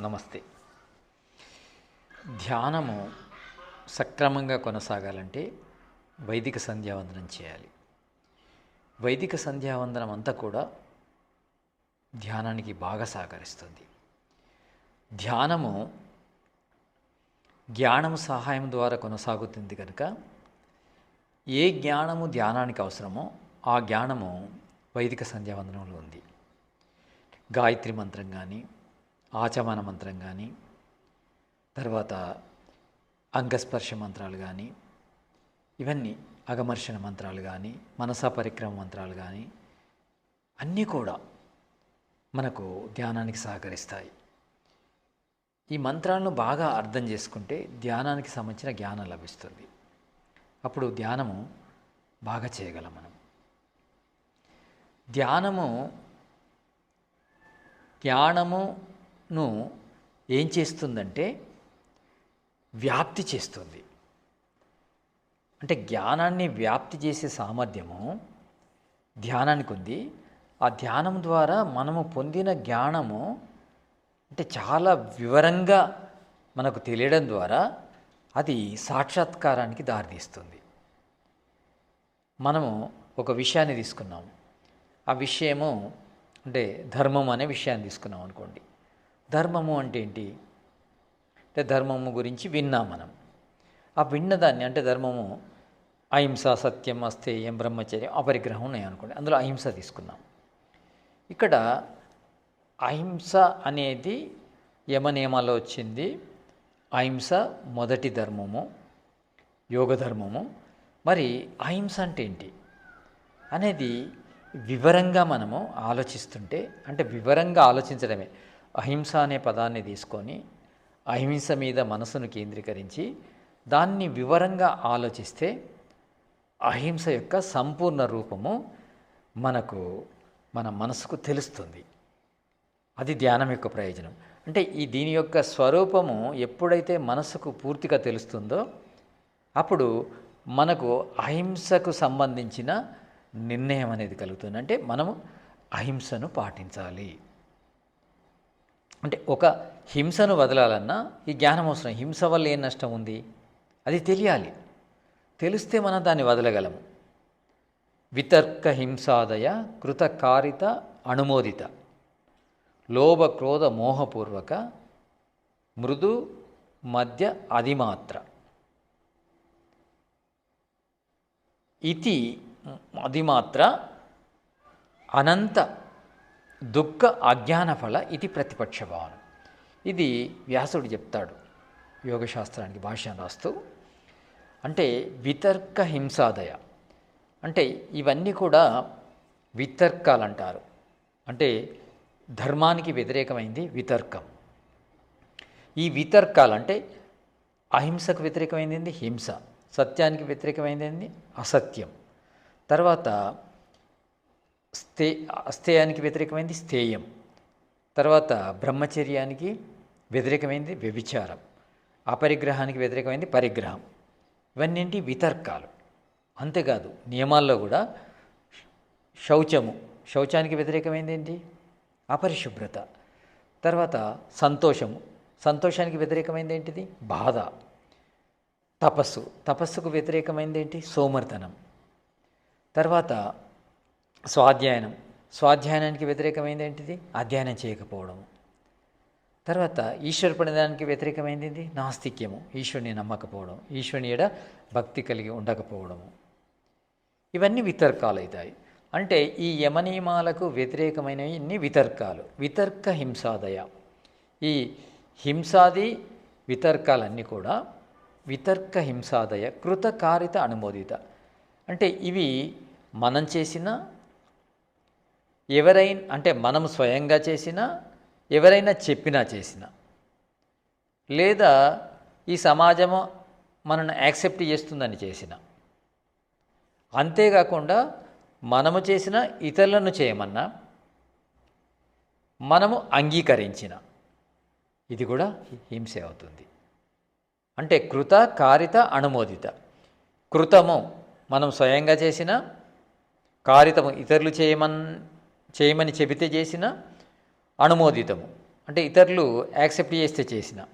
నమస్తే. ధ్యానము సక్రమంగా కొనసాగాలంటే వైదిక సంధ్యావందనం చేయాలి. వైదిక సంధ్యావందనం అంతా కూడా ధ్యానానికి బాగా సహకరిస్తుంది. ధ్యానము జ్ఞానము సహాయం ద్వారా కొనసాగుతుంది కనుక ఏ జ్ఞానము ధ్యానానికి అవసరమో ఆ జ్ఞానము వైదిక సంధ్యావందనంలో ఉంది. గాయత్రి మంత్రం కానీ ఆచమన మంత్రం కానీ తర్వాత అంగస్పర్శ మంత్రాలు కానీ ఇవన్నీ అగమర్షణ మంత్రాలు కానీ మనసా పరిక్రమ మంత్రాలు కానీ అన్నీ కూడా మనకు ధ్యానానికి సహకరిస్తాయి. ఈ మంత్రాలను బాగా అర్థం చేసుకుంటే ధ్యానానికి సంబంధించిన జ్ఞానం లభిస్తుంది. అప్పుడు ధ్యానము బాగా చేయగలం మనం. ధ్యానము ను ఏం చేస్తుందంటే వ్యాప్తి చేస్తుంది. అంటే జ్ఞానాన్ని వ్యాప్తి చేసే సామర్థ్యము ధ్యానానికి ఉంది. ఆ ధ్యానం ద్వారా మనము పొందిన జ్ఞానము అంటే చాలా వివరంగా మనకు తెలియడం ద్వారా అది సాక్షాత్కారానికి దారితీస్తుంది. మనము ఒక విషయాన్ని తీసుకున్నాము ఆ విషయము అంటే ధర్మం అనే విషయాన్ని తీసుకున్నాం అనుకోండి. ధర్మము అంటే ఏంటి? అంటే ధర్మము గురించి విన్నాం మనం. ఆ విన్నదాన్ని అంటే ధర్మము అహింస సత్యం అస్థేయం బ్రహ్మచర్యం అపరిగ్రహం ఉన్నాయి అనుకోండి. అందులో అహింస తీసుకున్నాం ఇక్కడ అహింస అనేది యమనియమాలో వచ్చింది. అహింస మొదటి ధర్మము యోగ ధర్మము. మరి అహింస అంటే ఏంటి? అనేది వివరంగా మనము ఆలోచిస్తుంటే అంటే వివరంగా ఆలోచించడమే. అహింస అనే పదాన్ని తీసుకొని అహింస మీద మనసును కేంద్రీకరించి దాన్ని వివరంగా ఆలోచిస్తే అహింస యొక్క సంపూర్ణ రూపము మనకు మన మనసుకు తెలుస్తుంది. అది ధ్యానం యొక్క ప్రయోజనం. అంటే ఈ దీని యొక్క స్వరూపము ఎప్పుడైతే మనసుకు పూర్తిగా తెలుస్తుందో అప్పుడు మనకు అహింసకు సంబంధించిన నిర్ణయం అనేది కలుగుతుంది. అంటే మనము అహింసను పాటించాలి. అంటే ఒక హింసను వదలాలన్నా ఈ జ్ఞానం అవసరం. హింస వల్ల ఏం నష్టం ఉంది? అది తెలియాలి. తెలిస్తే మనం దాన్ని వదలగలము. వితర్క హింసాదయ కృతకారిత అనుమోదిత. లోభ క్రోధ మోహపూర్వక మృదు మధ్య అధిమాత్ర. ఇది అధిమాత్ర అనంత దుఃఖ అజ్ఞాన ఫల ఇది ప్రతిపక్ష భావన ఇది వ్యాసుడు చెప్తాడు యోగశాస్త్రానికి భాష్యం రాస్తూ. అంటే వితర్క హింసాదయ. అంటే ఇవన్నీ కూడా వితర్కాలు అంటారు అంటే ధర్మానికి వ్యతిరేకమైంది వితర్కం. ఈ వితర్కాలు అంటే అహింసకు వ్యతిరేకమైంది హింస. సత్యానికి వ్యతిరేకమైంది అసత్యం. తర్వాత స్థే అస్థేయానికి వ్యతిరేకమైంది స్థేయం. తర్వాత బ్రహ్మచర్యానికి వ్యతిరేకమైంది వ్యభిచారం. అపరిగ్రహానికి వ్యతిరేకమైంది పరిగ్రహం. ఇవన్నింటి వితర్కాలు. అంతేకాదు నియమాల్లో కూడా శౌచము. శౌచానికి వ్యతిరేకమైంది ఏంటి? అపరిశుభ్రత. తర్వాత సంతోషము. సంతోషానికి వ్యతిరేకమైంది ఏంటిది? బాధ. తపస్సు. తపస్సుకు వ్యతిరేకమైంది ఏంటి? సోమర్తనం. తర్వాత స్వాధ్యాయనం. స్వాధ్యాయనానికి వ్యతిరేకమైంది ఏంటిది? అధ్యయనం చేయకపోవడము తర్వాత ఈశ్వర ప్రణిదానికి వ్యతిరేకమైంది నాస్తిక్యము. ఈశ్వరుని నమ్మకపోవడం. ఈశ్వరుని ఎడ భక్తి కలిగి ఉండకపోవడము. ఇవన్నీ వితర్కాలు అవుతాయి అంటే ఈ యమనియమాలకు వ్యతిరేకమైనవి ఇన్ని వితర్కాలు. వితర్క హింసాదయ ఈ హింసాది వితర్కాలన్నీ కూడా వితర్క హింసాదయ కృతకారిత అనుమోదిత. అంటే ఇవి మనం చేసిన ఎవరైనా అంటే మనం స్వయంగా చేసినా ఎవరైనా చెప్పినా చేసిన. లేదా ఈ సమాజము మనను యాక్సెప్ట్ చేస్తుందని చేసిన. అంతేకాకుండా మనము చేసిన ఇతరులను చేయమన్నా మనము అంగీకరించిన. ఇది కూడా హింస అవుతుంది. అంటే కృత కారిత అనుమోదిత. కృతము మనం స్వయంగా చేసిన కారితము ఇతరులు చేయమన్ చేయమని చెబితే చేసిన అనుమోదితము. అంటే ఇతరులు యాక్సెప్ట్ చేస్తే చేసిన.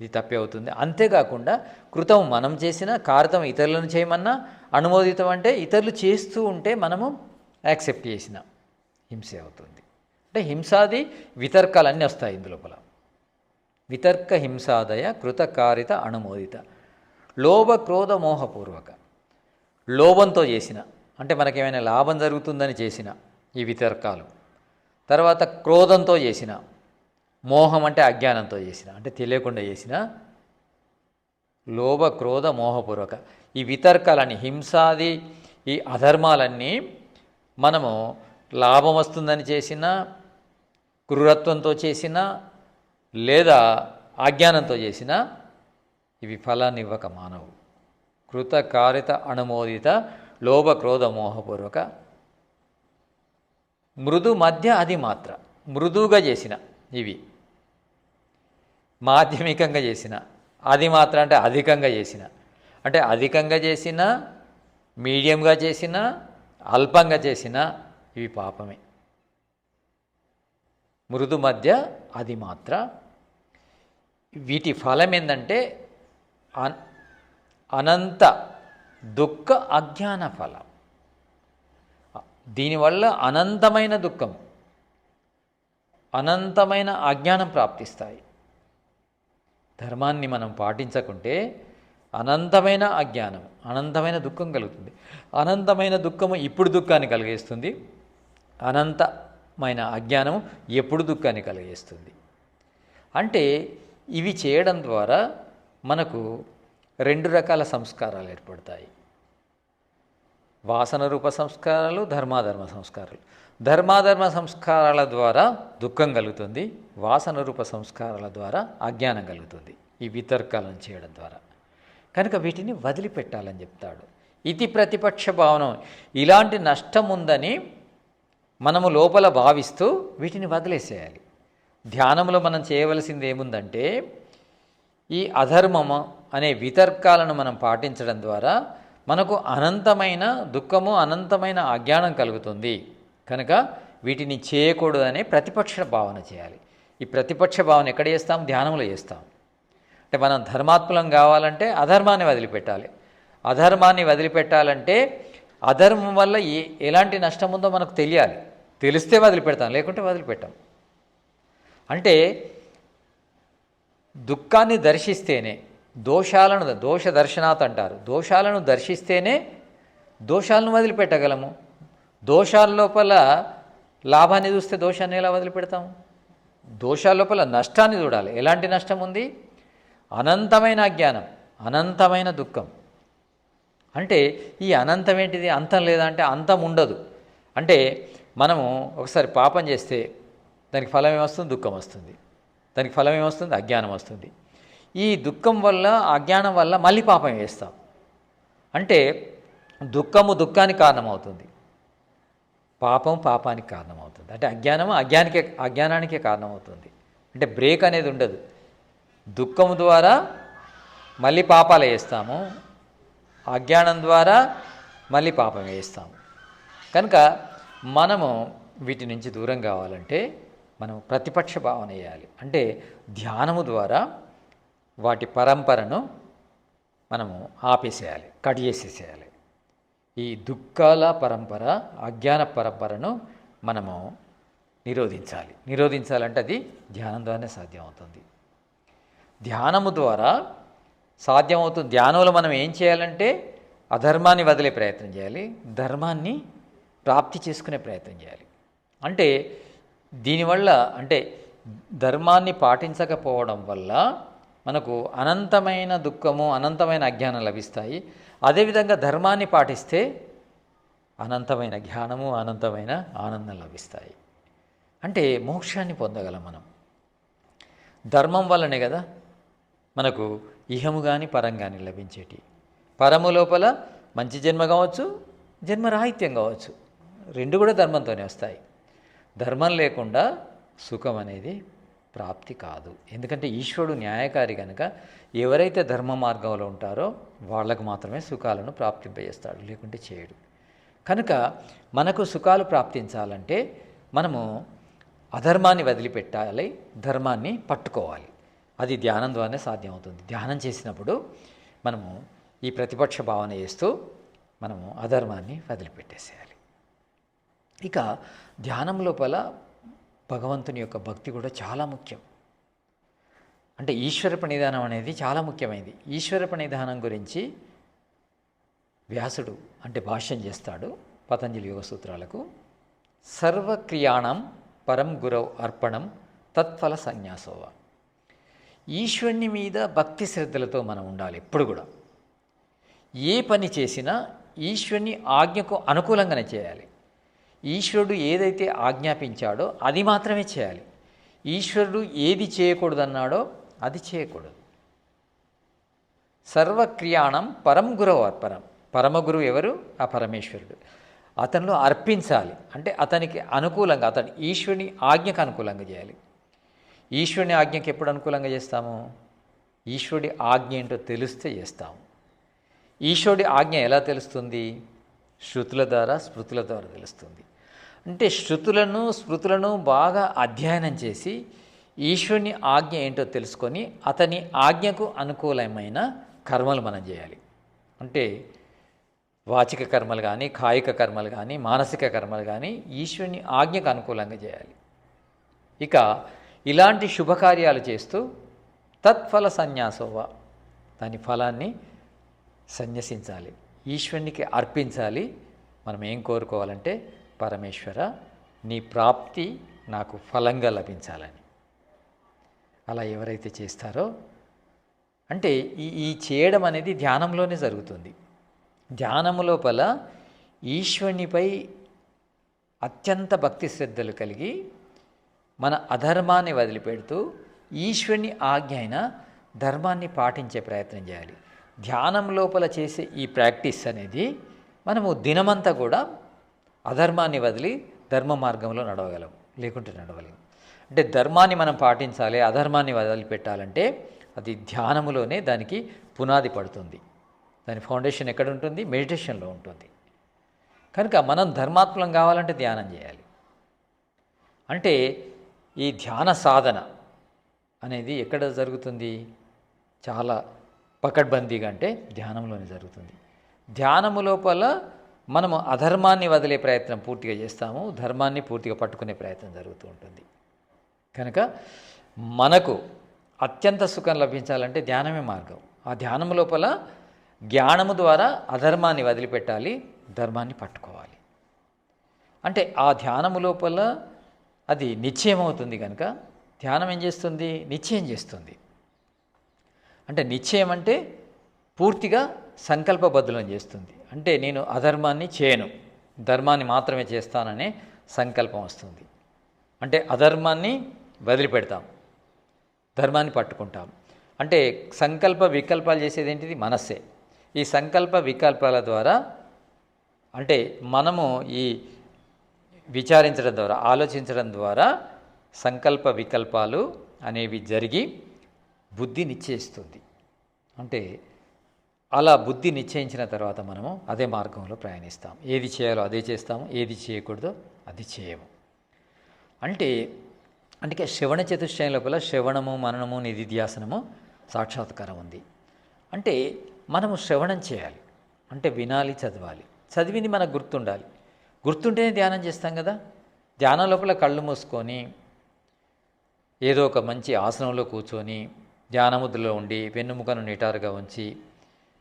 ఇది తప్పే అవుతుంది. అంతేకాకుండా కృతం మనం చేసిన కారతం ఇతరులను చేయమన్నా అనుమోదితం అంటే ఇతరులు చేస్తూ ఉంటే మనము యాక్సెప్ట్ చేసిన. హింసే అవుతుంది. అంటే హింసాది వితర్కాలన్నీ వస్తాయి ఇందులోపల వితర్క హింసాదయ కృతకారిత అనుమోదిత. లోభ క్రోధ మోహపూర్వక. లోభంతో చేసిన. అంటే మనకేమైనా లాభం జరుగుతుందని చేసిన. ఈ వితర్కాలు. తర్వాత క్రోధంతో చేసిన మోహం అంటే అజ్ఞానంతో చేసిన అంటే తెలియకుండా చేసిన లోభ క్రోధ మోహపూర్వక ఈ వితర్కాలని హింసాది ఈ అధర్మాలన్నీ మనము లాభం వస్తుందని చేసిన క్రూరత్వంతో చేసిన లేదా అజ్ఞానంతో చేసిన ఇవి ఫలాన్ని ఇవ్వక మానవు. కృతకారిత అనుమోదిత లోభ క్రోధ మోహపూర్వక మృదు మధ్య అది మాత్ర. మృదువుగా చేసిన ఇవి. మాధ్యమికంగా చేసిన. అది మాత్రం అంటే అధికంగా చేసిన. అంటే అధికంగా చేసిన మీడియంగా చేసిన అల్పంగా చేసిన ఇవి పాపమే. మృదు మధ్య అది మాత్ర. వీటి ఫలం ఏంటంటే అన్ అనంత దుఃఖ అజ్ఞాన ఫలం. దీనివల్ల అనంతమైన దుఃఖం అనంతమైన అజ్ఞానం ప్రాప్తిస్తాయి. ధర్మాన్ని మనం పాటించకుంటే అనంతమైన అజ్ఞానం అనంతమైన దుఃఖం కలుగుతుంది. అనంతమైన దుఃఖము ఇప్పుడు దుఃఖాన్ని కలిగేస్తుంది. అనంతమైన అజ్ఞానము ఎప్పుడు దుఃఖాన్ని కలిగేస్తుంది. అంటే ఇవి చేయడం ద్వారా మనకు రెండు రకాల సంస్కారాలు ఏర్పడతాయి. వాసన రూప సంస్కారాలు ధర్మాధర్మ సంస్కారాలు. ధర్మాధర్మ సంస్కారాల ద్వారా దుఃఖం కలుగుతుంది వాసన రూప సంస్కారాల ద్వారా అజ్ఞానం కలుగుతుంది ఈ వితర్కాలను చేయడం ద్వారా. కనుక వీటిని వదిలిపెట్టాలని చెప్తాడు. ఇది ప్రతిపక్ష భావనం. ఇలాంటి నష్టం ఉందని మనము లోపల భావిస్తూ వీటిని వదిలేసేయాలి. ధ్యానంలో మనం చేయవలసింది ఏముందంటే ఈ అధర్మము అనే వితర్కాలను మనం పాటించడం ద్వారా మనకు అనంతమైన దుఃఖము అనంతమైన అజ్ఞానం కలుగుతుంది. కనుక వీటిని చేయకూడదనే ప్రతిపక్ష భావన చేయాలి. ఈ ప్రతిపక్ష భావన ఎక్కడ చేస్తాం? ధ్యానంలో చేస్తాం. అంటే మనం ధర్మాత్ములం కావాలంటే అధర్మాన్ని వదిలిపెట్టాలి. అధర్మాన్ని వదిలిపెట్టాలంటే అధర్మం వల్ల ఏ ఎలాంటి నష్టం ఉందో మనకు తెలియాలి. తెలిస్తే వదిలిపెడతాం లేకుంటే వదిలిపెట్టాం. అంటే దుఃఖాన్ని దర్శిస్తేనే దోషాలను దోష దర్శనాత్ అంటారు. దోషాలను దర్శిస్తేనే దోషాలను వదిలిపెట్టగలము. దోషాల లోపల లాభాన్ని చూస్తే దోషాన్ని ఎలా వదిలిపెడతాము? దోషాల లోపల నష్టాన్ని చూడాలి. ఎలాంటి నష్టం ఉంది? అనంతమైన అజ్ఞానం అనంతమైన దుఃఖం. అంటే ఈ అనంతం ఏంటిది? అంతం లేదా అంటే అంతం ఉండదు. అంటే మనము ఒకసారి పాపం చేస్తే దానికి ఫలం ఏమొస్తుంది? దుఃఖం వస్తుంది. దానికి ఫలం ఏమొస్తుంది? అజ్ఞానం వస్తుంది. ఈ దుఃఖం వల్ల అజ్ఞానం వల్ల మళ్ళీ పాపం వేస్తాం అంటే దుఃఖము దుఃఖానికి కారణమవుతుంది. పాపం పాపానికి కారణమవుతుంది. అంటే అజ్ఞానము అజ్ఞానికే అజ్ఞానానికే కారణమవుతుంది. అంటే బ్రేక్ అనేది ఉండదు. దుఃఖము ద్వారా మళ్ళీ పాపాలు వేస్తాము అజ్ఞానం ద్వారా మళ్ళీ పాపం వేస్తాము కనుక మనము వీటి నుంచి దూరం కావాలంటే మనం ప్రతిపక్ష భావన వేయాలి అంటే ధ్యానము ద్వారా వాటి పరంపరను మనము ఆపేసేయాలి కట్ చేసేసేయాలి. ఈ దుఃఖాల పరంపర అజ్ఞాన పరంపరను మనము నిరోధించాలి. నిరోధించాలంటే అది ధ్యానం ద్వారానే సాధ్యమవుతుంది. ధ్యానము ద్వారా సాధ్యమవుతుంది ధ్యానంలో మనం ఏం చేయాలంటే అధర్మాన్ని వదిలే ప్రయత్నం చేయాలి ధర్మాన్ని ప్రాప్తి చేసుకునే ప్రయత్నం చేయాలి. అంటే దీనివల్ల అంటే ధర్మాన్ని పాటించకపోవడం వల్ల మనకు అనంతమైన దుఃఖము అనంతమైన అజ్ఞానం లభిస్తాయి. అదేవిధంగా ధర్మాన్ని పాటిస్తే అనంతమైన జ్ఞానము అనంతమైన ఆనందం లభిస్తాయి. అంటే మోక్షాన్ని పొందగలం మనం. ధర్మం వల్లనే కదా మనకు ఇహము కానీ పరం కానీ లభించేటి. పరము లోపల మంచి జన్మ కావచ్చు జన్మరాహిత్యం కావచ్చు. రెండు కూడా ధర్మంతోనే వస్తాయి. ధర్మం లేకుండా సుఖం అనేది ప్రాప్తి కాదు. ఎందుకంటే ఈశ్వరుడు న్యాయకారి కనుక ఎవరైతే ధర్మ మార్గంలో ఉంటారో వాళ్ళకు మాత్రమే సుఖాలను ప్రాప్తింపజేస్తాడు లేకుంటే చేయడు. కనుక మనకు సుఖాలు ప్రాప్తించాలంటే మనము అధర్మాన్ని వదిలిపెట్టాలి ధర్మాన్ని పట్టుకోవాలి. అది ధ్యానం ద్వారానే సాధ్యమవుతుంది. ధ్యానం చేసినప్పుడు మనము ఈ ప్రతిపక్ష భావన చేస్తూ మనము అధర్మాన్ని వదిలిపెట్టేసేయాలి. ఇక ధ్యానం లోపల భగవంతుని యొక్క భక్తి కూడా చాలా ముఖ్యం. అంటే ఈశ్వర ప్రణిధానం అనేది చాలా ముఖ్యమైనది. ఈశ్వర ప్రణిధానం గురించి వ్యాసుడు అంటే భాష్యం చేస్తాడు పతంజలి యోగ సూత్రాలకు. సర్వక్రియాణం పరం గురవ్ అర్పణం తత్ఫల సన్యాసోవ. ఈశ్వరుని మీద భక్తి శ్రద్ధలతో మనం ఉండాలి ఎప్పుడు కూడా. ఏ పని చేసినా ఈశ్వరుని ఆజ్ఞకు అనుకూలంగానే చేయాలి. ఈశ్వరుడు ఏదైతే ఆజ్ఞాపించాడో అది మాత్రమే చేయాలి. ఈశ్వరుడు ఏది చేయకూడదన్నాడో అది చేయకూడదు. సర్వక్రియాణం పరం గురవు అర్పణం పరమగురువు ఎవరు? ఆ పరమేశ్వరుడు. అతనిలో అర్పించాలి. అంటే అతనికి అనుకూలంగా అతను ఈశ్వరుని ఆజ్ఞకు అనుకూలంగా చేయాలి. ఈశ్వరుని ఆజ్ఞకి ఎప్పుడు అనుకూలంగా చేస్తాము? ఈశ్వరుడి ఆజ్ఞ ఏంటో తెలిస్తే చేస్తాము. ఈశ్వరుడి ఆజ్ఞ ఎలా తెలుస్తుంది? శృతుల ద్వారా స్మృతుల ద్వారా తెలుస్తుంది. అంటే శృతులను స్మృతులను బాగా అధ్యయనం చేసి ఈశ్వరుని ఆజ్ఞ ఏంటో తెలుసుకొని అతని ఆజ్ఞకు అనుకూలమైన కర్మలు మనం చేయాలి. అంటే వాచిక కర్మలు కానీ కాయిక కర్మలు కానీ మానసిక కర్మలు కానీ ఈశ్వరుని ఆజ్ఞకు అనుకూలంగా చేయాలి. ఇక ఇలాంటి శుభకార్యాలు చేస్తూ తత్ఫల సన్యాసోవ దాని ఫలాన్ని సన్యసించాలి. ఈశ్వరునికి అర్పించాలి. మనం ఏం కోరుకోవాలంటే పరమేశ్వర నీ ప్రాప్తి నాకు ఫలంగా లభించాలని. అలా ఎవరైతే చేస్తారో అంటే ఈ ఈ చేయడం అనేది ధ్యానంలోనే జరుగుతుంది. ధ్యానము లోపల ఈశ్వరునిపై అత్యంత భక్తి శ్రద్ధలు కలిగి మన అధర్మాన్ని వదిలిపెడుతూ ఈశ్వరుని ఆజ్ఞ అయిన ధర్మాన్ని పాటించే ప్రయత్నం చేయాలి. ధ్యానం లోపల చేసే ఈ ప్రాక్టీస్ అనేది మనము దినమంతా కూడా అధర్మాన్ని వదిలి ధర్మ మార్గంలో నడవగలం లేకుంటే నడవలేము అంటే ధర్మాన్ని మనం పాటించాలి అధర్మాన్ని వదిలిపెట్టాలంటే అది ధ్యానములోనే దానికి పునాది పడుతుంది. దాని ఫౌండేషన్ ఎక్కడ ఉంటుంది? మెడిటేషన్లో ఉంటుంది. కనుక మనం ధర్మాత్మలం కావాలంటే ధ్యానం చేయాలి. అంటే ఈ ధ్యాన సాధన అనేది ఎక్కడ జరుగుతుంది? చాలా పకడ్బందీగా అంటే ధ్యానంలోనే జరుగుతుంది. ధ్యానము లోపల మనము అధర్మాన్ని వదిలే ప్రయత్నం పూర్తిగా చేస్తాము ధర్మాన్ని పూర్తిగా పట్టుకునే ప్రయత్నం జరుగుతూ ఉంటుంది. కనుక మనకు అత్యంత సుఖం లభించాలంటే ధ్యానమే మార్గం. ఆ ధ్యానం లోపల జ్ఞానము ద్వారా అధర్మాన్ని వదిలిపెట్టాలి ధర్మాన్ని పట్టుకోవాలి. అంటే ఆ ధ్యానము లోపల అది నిశ్చయం అవుతుంది కనుక ధ్యానం ఏం చేస్తుంది? నిశ్చయం చేస్తుంది. అంటే నిశ్చయం అంటే పూర్తిగా సంకల్పబద్ధులను చేస్తుంది. అంటే నేను అధర్మాన్ని చేయను. ధర్మాన్ని మాత్రమే చేస్తాననే సంకల్పం వస్తుంది. అంటే అధర్మాన్ని వదిలిపెడతాం. ధర్మాన్ని పట్టుకుంటాం. అంటే సంకల్ప వికల్పాలు చేసేది ఏంటిది? మనస్సే. ఈ సంకల్ప వికల్పాల ద్వారా అంటే మనము ఈ విచారించడం ద్వారా ఆలోచించడం ద్వారా సంకల్ప వికల్పాలు అనేవి జరిగి బుద్ధి నిశ్చయిస్తుంది. అంటే అలా బుద్ధి నిశ్చయించిన తర్వాత మనము అదే మార్గంలో ప్రయాణిస్తాం. ఏది చేయాలో అదే చేస్తాము ఏది చేయకూడదో అది చేయము. అంటే అందుకే శ్రవణ చతుష్టయం లోపల శ్రవణము మననము నిధిధ్యాసనము సాక్షాత్కారం ఉంది. అంటే మనము శ్రవణం చేయాలి. అంటే వినాలి చదవాలి. చదివింది మనకు గుర్తుండాలి. గుర్తుంటేనే ధ్యానం చేస్తాం కదా. ధ్యానం లోపల కళ్ళు మూసుకొని ఏదో ఒక మంచి ఆసనంలో కూర్చొని ధ్యానముద్రలో ఉండి వెన్నుముకను నిటారుగా ఉంచి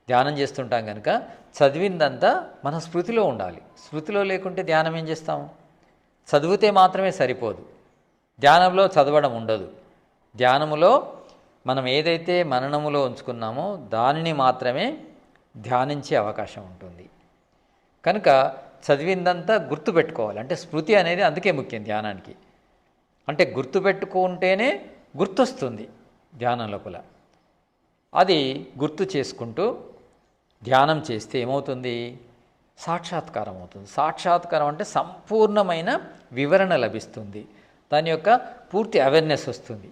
ధ్యానం చేస్తుంటాం కనుక చదివిందంతా మన స్మృతిలో ఉండాలి. స్మృతిలో లేకుంటే ధ్యానం ఏం చేస్తాం? చదివితే మాత్రమే సరిపోదు. ధ్యానంలో చదవడం ఉండదు. ధ్యానములో మనం ఏదైతే మననములో ఉంచుకున్నామో దానిని మాత్రమే ధ్యానించే అవకాశం ఉంటుంది. కనుక చదివిందంతా గుర్తుపెట్టుకోవాలి అంటే స్మృతి అనేది అందుకే ముఖ్యం ధ్యానానికి. అంటే గుర్తుపెట్టుకుంటేనే గుర్తొస్తుంది ధ్యానం లోపల. అది గుర్తు చేసుకుంటూ ధ్యానం చేస్తే ఏమవుతుంది? సాక్షాత్కారం అవుతుంది. సాక్షాత్కారం అంటే సంపూర్ణమైన వివరణ లభిస్తుంది. దాని యొక్క పూర్తి అవేర్నెస్ వస్తుంది.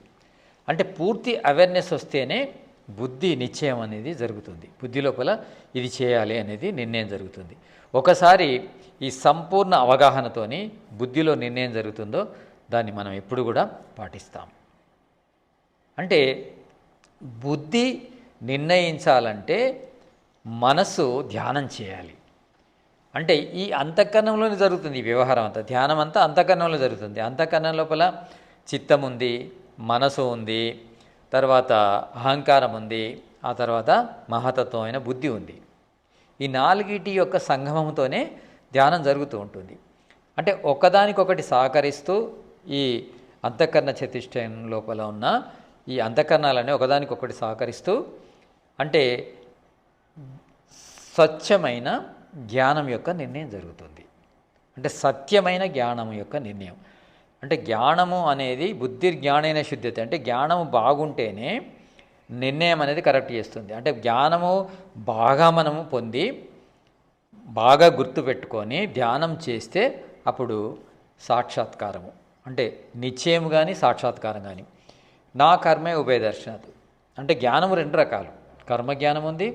అంటే పూర్తి అవేర్నెస్ వస్తేనే బుద్ధి నిశ్చయం అనేది జరుగుతుంది. బుద్ధి లోపల ఇది చేయాలి అనేది నిర్ణయం జరుగుతుంది. ఒకసారి ఈ సంపూర్ణ అవగాహనతోని బుద్ధిలో నిర్ణయం జరుగుతుందో దాన్ని మనం ఎప్పుడు కూడా పాటిస్తాం. అంటే బుద్ధి నిర్ణయించాలంటే మనసు ధ్యానం చేయాలి. అంటే ఈ అంతఃకరణంలోనే జరుగుతుంది ఈ వ్యవహారం అంతా. ధ్యానం అంతా అంతఃకరణంలో జరుగుతుంది. అంతఃకరణం లోపల చిత్తం ఉంది మనసు ఉంది తర్వాత అహంకారం ఉంది ఆ తర్వాత మహతత్వమైన బుద్ధి ఉంది. ఈ నాలుగిటి యొక్క సంగమంతోనే ధ్యానం జరుగుతూ ఉంటుంది. అంటే ఒకదానికొకటి సహకరిస్తూ ఈ అంతఃకరణ చతుష్టయం లోపల ఉన్న ఈ అంతఃకరణాలనే ఒకదానికొకటి సహకరిస్తూ అంటే స్వచ్ఛమైన జ్ఞానం యొక్క నిర్ణయం జరుగుతుంది. అంటే సత్యమైన జ్ఞానం యొక్క నిర్ణయం. అంటే జ్ఞానము అనేది బుద్ధిర్జ్ఞానైన శుద్ధత అంటే జ్ఞానము బాగుంటేనే నిర్ణయం అనేది కరెక్ట్ చేస్తుంది. అంటే జ్ఞానము బాగా మనము పొంది బాగా గుర్తుపెట్టుకొని ధ్యానం చేస్తే అప్పుడు సాక్షాత్కారము. అంటే నిశ్చయం కానీ సాక్షాత్కారం కానీ నా కర్మే ఉభయదర్శనాలు అంటే జ్ఞానము రెండు రకాలు. కర్మజ్ఞానం ఉంది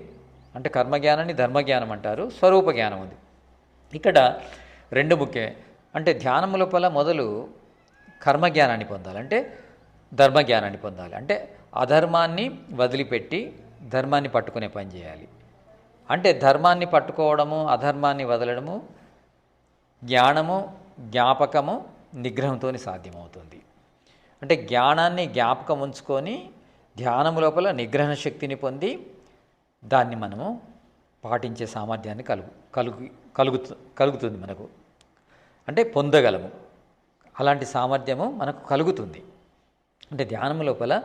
అంటే కర్మజ్ఞానాన్ని ధర్మజ్ఞానం అంటారు స్వరూప జ్ఞానం ఉంది. ఇక్కడ రెండు ముఖ్యమే. అంటే ధ్యానం లోపల మొదలు కర్మజ్ఞానాన్ని పొందాలి. అంటే ధర్మజ్ఞానాన్ని పొందాలి. అంటే అధర్మాన్ని వదిలిపెట్టి ధర్మాన్ని పట్టుకునే పని చేయాలి. అంటే ధర్మాన్ని పట్టుకోవడము అధర్మాన్ని వదలడము జ్ఞానము జ్ఞాపకము నిగ్రహంతో సాధ్యమవుతుంది. అంటే జ్ఞానాన్ని జ్ఞాపకం ఉంచుకొని ధ్యానం లోపల నిగ్రహణ శక్తిని పొంది దాన్ని మనము పాటించే సామర్థ్యాన్ని కలుగు కలుగు కలుగుతు కలుగుతుంది మనకు. అంటే పొందగలము. అలాంటి సామర్థ్యము మనకు కలుగుతుంది. అంటే ధ్యానం లోపల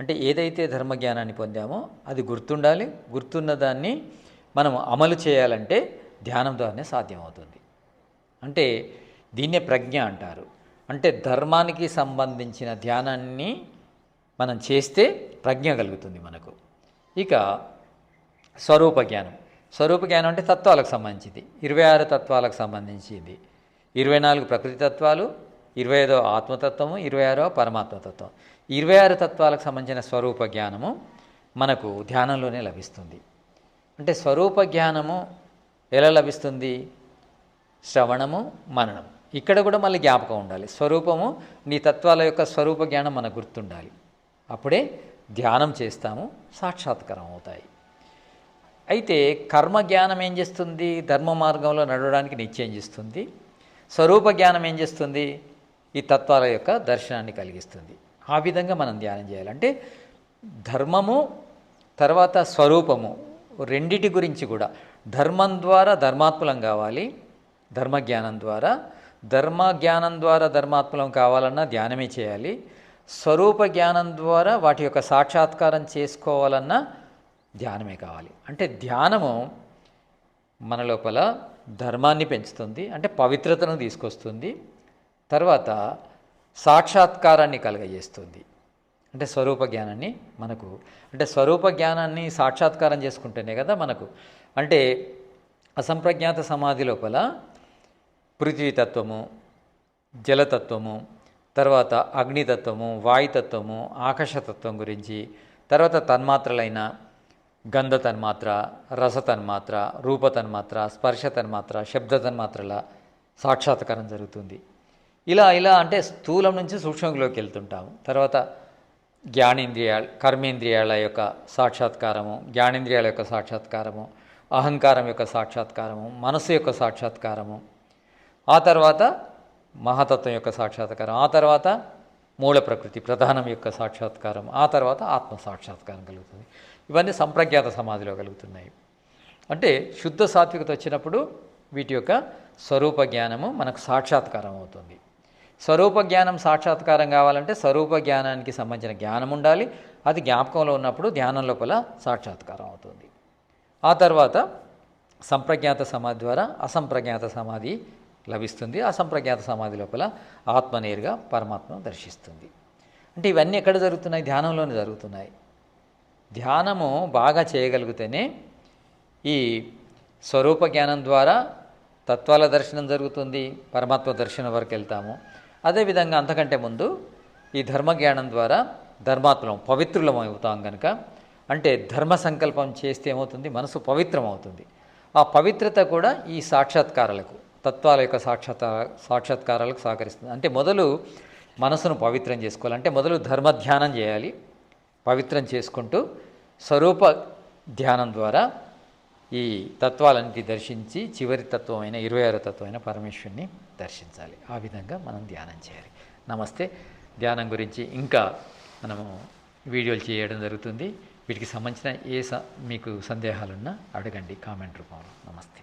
అంటే ఏదైతే ధర్మజ్ఞానాన్ని పొందామో అది గుర్తుండాలి. గుర్తున్న దాన్ని మనం అమలు చేయాలంటే ధ్యానం ద్వారానే సాధ్యమవుతుంది. అంటే దీన్నే ప్రజ్ఞ అంటారు. అంటే ధర్మానికి సంబంధించిన ధ్యానాన్ని మనం చేస్తే ప్రజ్ఞ కలుగుతుంది మనకు. ఇక స్వరూప జ్ఞానం స్వరూప జ్ఞానం అంటే తత్వాలకు సంబంధించింది. ఇరవై ఆరు తత్వాలకు సంబంధించింది. ఇరవై నాలుగు ప్రకృతి తత్వాలు ఇరవై ఐదో ఆత్మతత్వము ఇరవై ఆరో పరమాత్మతత్వం. ఇరవై ఆరు తత్వాలకు సంబంధించిన స్వరూప జ్ఞానము మనకు ధ్యానంలోనే లభిస్తుంది. అంటే స్వరూప జ్ఞానము ఎలా లభిస్తుంది? శ్రవణము మననం ఇక్కడ కూడా మళ్ళీ జ్ఞాపకం ఉండాలి. స్వరూపము నీ తత్వాల యొక్క స్వరూప జ్ఞానం మనకు గుర్తుండాలి. అప్పుడే ధ్యానం చేస్తాము సాక్షాత్కారం అవుతాయి. అయితే కర్మ జ్ఞానం ఏం చేస్తుంది? ధర్మ మార్గంలో నడవడానికి నిశ్చయం చేస్తుంది. స్వరూప జ్ఞానం ఏం చేస్తుంది? ఈ తత్వాల యొక్క దర్శనాన్ని కలిగిస్తుంది. ఆ విధంగా మనం ధ్యానం చేయాలంటే ధర్మము తర్వాత స్వరూపము రెండిటి గురించి కూడా ధర్మం ద్వారా ధర్మాత్ములం కావాలి ధర్మజ్ఞానం ద్వారా. ధర్మ జ్ఞానం ద్వారా ధర్మాత్మలం కావాలన్నా ధ్యానమే చేయాలి. స్వరూప జ్ఞానం ద్వారా వాటి యొక్క సాక్షాత్కారం చేసుకోవాలన్నా ధ్యానమే కావాలి. అంటే ధ్యానము మన లోపల ధర్మాన్ని పెంచుతుంది అంటే పవిత్రతను తీసుకొస్తుంది తర్వాత సాక్షాత్కారాన్ని కలగజేస్తుంది. అంటే స్వరూప జ్ఞానాన్ని మనకు అంటే స్వరూప జ్ఞానాన్ని సాక్షాత్కారం చేసుకుంటేనే కదా మనకు. అంటే అసంప్రజ్ఞాత సమాధి లోపల పృథ్వీతత్వము జలతత్వము తర్వాత అగ్నితత్వము వాయుతత్వము ఆకాశతత్వం గురించి తర్వాత తన్మాత్రలైన గంధ తన్మాత్ర రస తన్మాత్ర రూప తన్మాత్ర స్పర్శ తన్మాత్ర శబ్ద తన్మాత్రల సాక్షాత్కారం జరుగుతుంది. ఇలా ఇలా అంటే స్థూలం నుంచి సూక్ష్మంలోకి వెళ్తుంటాము. తర్వాత జ్ఞానేంద్రియాల కర్మేంద్రియాల యొక్క సాక్షాత్కారము జ్ఞానేంద్రియాల యొక్క సాక్షాత్కారము అహంకారం యొక్క సాక్షాత్కారము మనసు యొక్క సాక్షాత్కారము. ఆ తర్వాత మహాతత్వం యొక్క సాక్షాత్కారం. ఆ తర్వాత మూల ప్రకృతి ప్రధానం యొక్క సాక్షాత్కారం. ఆ తర్వాత ఆత్మ సాక్షాత్కారం కలుగుతుంది. ఇవన్నీ సంప్రజ్ఞాత సమాధిలో కలుగుతున్నాయి. అంటే శుద్ధ సాత్వికత వచ్చినప్పుడు వీటి యొక్క స్వరూప జ్ఞానము మనకు సాక్షాత్కారం అవుతుంది. స్వరూప జ్ఞానం సాక్షాత్కారం కావాలంటే స్వరూప జ్ఞానానికి సంబంధించిన జ్ఞానం ఉండాలి. అది జ్ఞాపకంలో ఉన్నప్పుడు ధ్యానం లోపల సాక్షాత్కారం అవుతుంది. ఆ తర్వాత సంప్రజ్ఞాత సమాధి ద్వారా అసంప్రజ్ఞాత సమాధి లభిస్తుంది. అసంప్రజ్ఞాత సమాధి లోపల ఆత్మ నేరుగా పరమాత్మను దర్శిస్తుంది. అంటే ఇవన్నీ ఎక్కడ జరుగుతున్నాయి? ధ్యానంలోనే జరుగుతున్నాయి. ధ్యానము బాగా చేయగలిగితేనే ఈ స్వరూప జ్ఞానం ద్వారా తత్వాల దర్శనం జరుగుతుంది పరమాత్మ దర్శనం వరకు వెళ్తాము. అదేవిధంగా అంతకంటే ముందు ఈ ధర్మ జ్ఞానం ద్వారా ధర్మాత్మలం పవిత్రులం అవుతాం కనుక అంటే ధర్మ సంకల్పం చేస్తే ఏమవుతుంది? మనసు పవిత్రం అవుతుంది. ఆ పవిత్రత కూడా ఈ సాక్షాత్కారాలకు తత్వాల యొక్క సాక్షాత్ సాక్షాత్కారాలకు సహకరిస్తుంది. అంటే మొదలు మనసును పవిత్రం చేసుకోవాలంటే మొదలు ధర్మ ధ్యానం చేయాలి. పవిత్రం చేసుకుంటూ స్వరూప ధ్యానం ద్వారా ఈ తత్వాలన్నిటి దర్శించి చివరి తత్వమైన ఇరవై ఆరో తత్వమైన పరమేశ్వరుని దర్శించాలి. ఆ విధంగా మనం ధ్యానం చేయాలి. నమస్తే. ధ్యానం గురించి ఇంకా మనము వీడియోలు చేయడం జరుగుతుంది. వీటికి సంబంధించిన ఏ స మీకు సందేహాలున్నా అడగండి కామెంట్ రూపంలో. నమస్తే.